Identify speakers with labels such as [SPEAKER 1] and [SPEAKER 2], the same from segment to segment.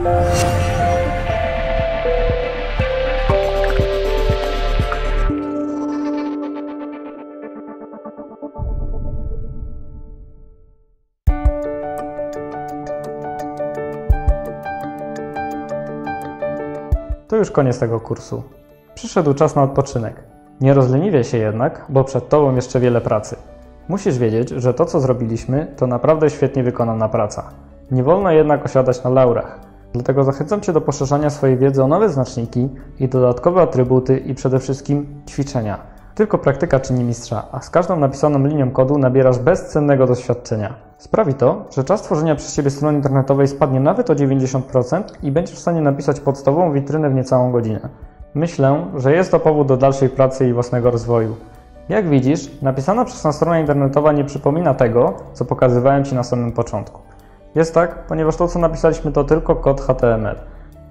[SPEAKER 1] To już koniec tego kursu. Przyszedł czas na odpoczynek. Nie rozleniwiaj się jednak, bo przed Tobą jeszcze wiele pracy. Musisz wiedzieć, że to co zrobiliśmy to naprawdę świetnie wykonana praca. Nie wolno jednak osiadać na laurach. Dlatego zachęcam Cię do poszerzania swojej wiedzy o nowe znaczniki i dodatkowe atrybuty i przede wszystkim ćwiczenia. Tylko praktyka czyni mistrza, a z każdą napisaną linią kodu nabierasz bezcennego doświadczenia. Sprawi to, że czas tworzenia przez Ciebie strony internetowej spadnie nawet o 90% i będziesz w stanie napisać podstawową witrynę w niecałą godzinę. Myślę, że jest to powód do dalszej pracy i własnego rozwoju. Jak widzisz, napisana przez nas strona internetowa nie przypomina tego, co pokazywałem Ci na samym początku. Jest tak, ponieważ to, co napisaliśmy, to tylko kod HTML.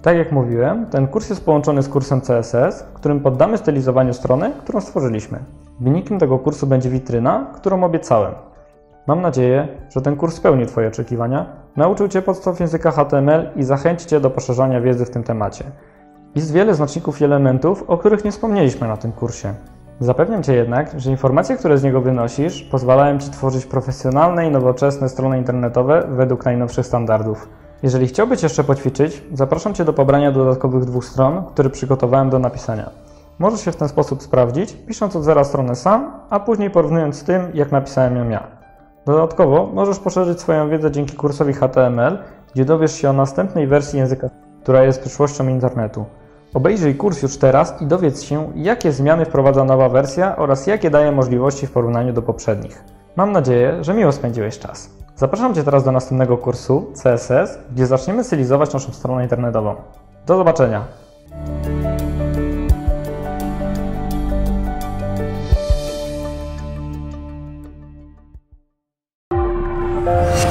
[SPEAKER 1] Tak jak mówiłem, ten kurs jest połączony z kursem CSS, w którym poddamy stylizowaniu strony, którą stworzyliśmy. Wynikiem tego kursu będzie witryna, którą obiecałem. Mam nadzieję, że ten kurs spełni Twoje oczekiwania, nauczył Cię podstaw języka HTML i zachęci Cię do poszerzania wiedzy w tym temacie. Jest wiele znaczników i elementów, o których nie wspomnieliśmy na tym kursie. Zapewniam Cię jednak, że informacje, które z niego wynosisz, pozwalają Ci tworzyć profesjonalne i nowoczesne strony internetowe według najnowszych standardów. Jeżeli chciałbyś jeszcze poćwiczyć, zapraszam Cię do pobrania dodatkowych dwóch stron, które przygotowałem do napisania. Możesz się w ten sposób sprawdzić, pisząc od zera stronę sam, a później porównując z tym, jak napisałem ją ja. Dodatkowo możesz poszerzyć swoją wiedzę dzięki kursowi HTML, gdzie dowiesz się o następnej wersji języka, która jest przyszłością internetu. Obejrzyj kurs już teraz i dowiedz się, jakie zmiany wprowadza nowa wersja oraz jakie daje możliwości w porównaniu do poprzednich. Mam nadzieję, że miło spędziłeś czas. Zapraszam Cię teraz do następnego kursu CSS, gdzie zaczniemy stylizować naszą stronę internetową. Do zobaczenia!
[SPEAKER 2] you